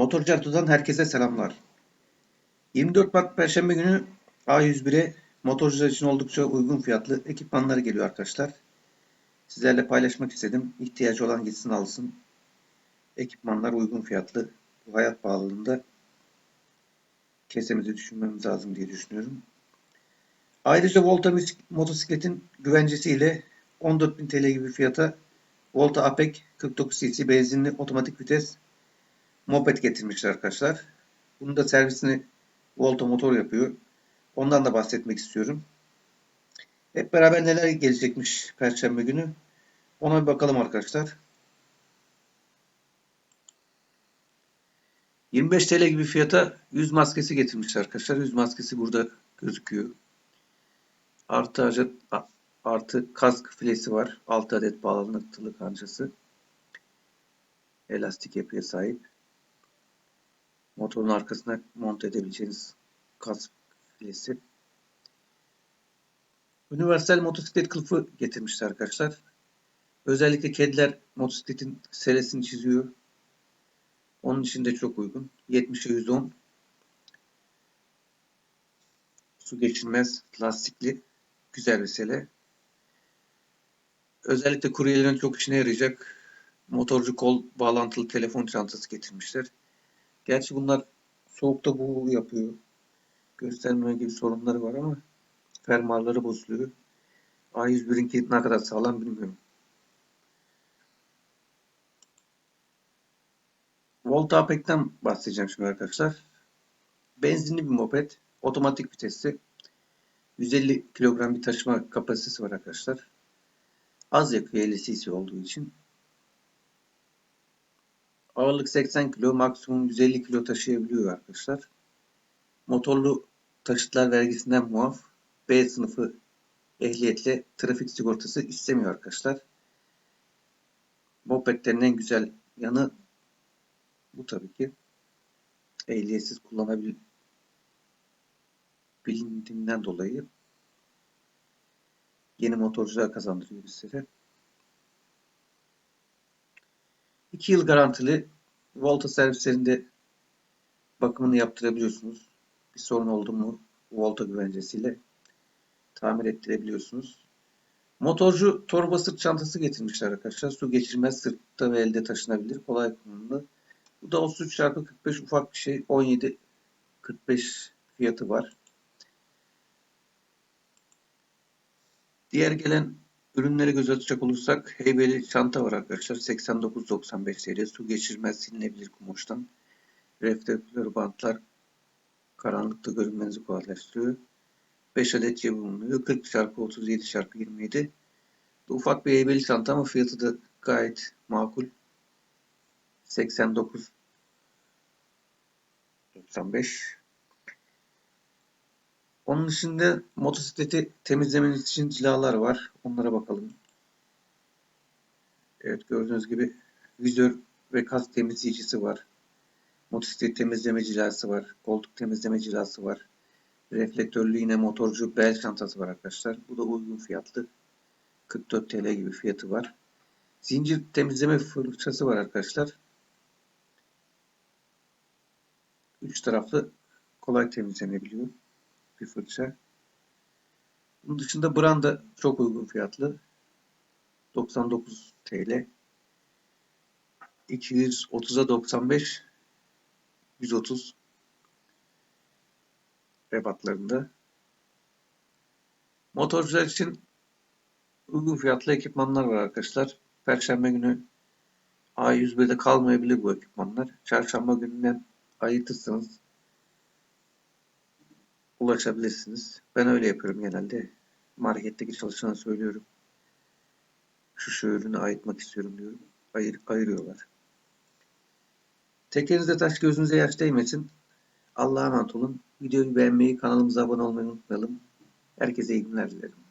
Motorcu Artu'dan herkese selamlar. 24 Mart Perşembe günü A101'e motorcular için oldukça uygun fiyatlı ekipmanları geliyor arkadaşlar. Sizlerle paylaşmak istedim. İhtiyacı olan gitsin alsın. Ekipmanlar uygun fiyatlı. Bu hayat pahalılığında kesemizi düşünmemiz lazım diye düşünüyorum. Ayrıca Volta motosikletin güvencesiyle 14.000 TL gibi fiyata Volta Apec 49 cc benzinli otomatik vites moped getirmişler arkadaşlar. Bunun da servisini Volta Motor yapıyor. Ondan da bahsetmek istiyorum. Hep beraber neler gelecekmiş Perşembe günü. Ona bir bakalım arkadaşlar. 25 TL gibi fiyata yüz maskesi getirmişler arkadaşlar. Yüz maskesi burada gözüküyor. Artı, artı kask filesi var. 6 adet bağlantılı kancası. Elastik yapıya sahip. Motorun arkasına monte edebileceğiniz kask filesi. Universal motosiklet kılıfı getirmişler arkadaşlar. Özellikle kediler motosikletin seresini çiziyor. Onun için de çok uygun. 70'e 110. Su geçirmez, lastikli. Güzel bir sele. Özellikle kuryelerin çok işine yarayacak motorcu kol bağlantılı telefon çantası getirmişler. Gerçi bunlar soğukta bu yapıyor. Göstermeme gibi sorunları var ama fermuarları bozuluyor. A101'inki ne kadar sağlam bilmiyorum. Volta Apec'ten bahsedeceğim şimdi arkadaşlar. Benzinli bir moped. Otomatik vitesli. 150 kilogram bir taşıma kapasitesi var arkadaşlar. Az yakıyor 50 cc olduğu için. Ağırlık 80 kilo, maksimum 150 kilo taşıyabiliyor arkadaşlar. Motorlu taşıtlar vergisinden muaf. B sınıfı ehliyetle trafik sigortası istemiyor arkadaşlar. Mopedlerin en güzel yanı bu tabii ki. Ehliyetsiz kullanabildiğinden dolayı yeni motorcular kazandırıyor bizlere. 2 yıl garantili Volta servislerinde bakımını yaptırabiliyorsunuz. Bir sorun oldu mu Volta güvencesiyle tamir ettirebiliyorsunuz. Motorcu torba sırt çantası getirmişler arkadaşlar. Su geçirmez sırtta ve elde taşınabilir. Kolay kullanımlı. Bu da 33 çarpı 45 ufak bir şey. 17 45 fiyatı var. Diğer gelen ürünlere göz atacak olursak heybeli çanta var arkadaşlar. 89.95 TL. Su geçirmez silinebilir kumaştan. Reflektör bantlar karanlıkta görünmenizi kolaylaştırıyor. 5 adet cebi bulunuyor. 40 çarpı 37 çarpı 27. Ufak bir heybeli çanta ama fiyatı da gayet makul. 89 95 onun dışında motosikleti temizlemeniz için cilalar var. Onlara bakalım. Evet gördüğünüz gibi vizör ve kask temizleyicisi var. Motosiklet temizleme cilası var. Koltuk temizleme cilası var. Reflektörlü yine motorcu bel çantası var arkadaşlar. Bu da uygun fiyatlı. 44 TL gibi fiyatı var. Zincir temizleme fırçası var arkadaşlar. Üç taraflı kolay temizlenebiliyor bir fırça. Bunun dışında branda çok uygun fiyatlı. 99 TL. 230'a 95 130 rebatlarında. Motorcular için uygun fiyatlı ekipmanlar var arkadaşlar. Perşembe günü A101'de kalmayabilir bu ekipmanlar. Çarşamba gününden ayırtırsanız ulaşabilirsiniz. Ben öyle yapıyorum genelde. Marketteki çalışana söylüyorum. Şu şu ürünü ayırtmak istiyorum diyorum. Ayır, ayırıyorlar. Tekerinize taş gözünüze yaş değmesin. Allah'a emanet olun. Videoyu beğenmeyi, kanalımıza abone olmayı unutmayalım. Herkese iyi günler dilerim.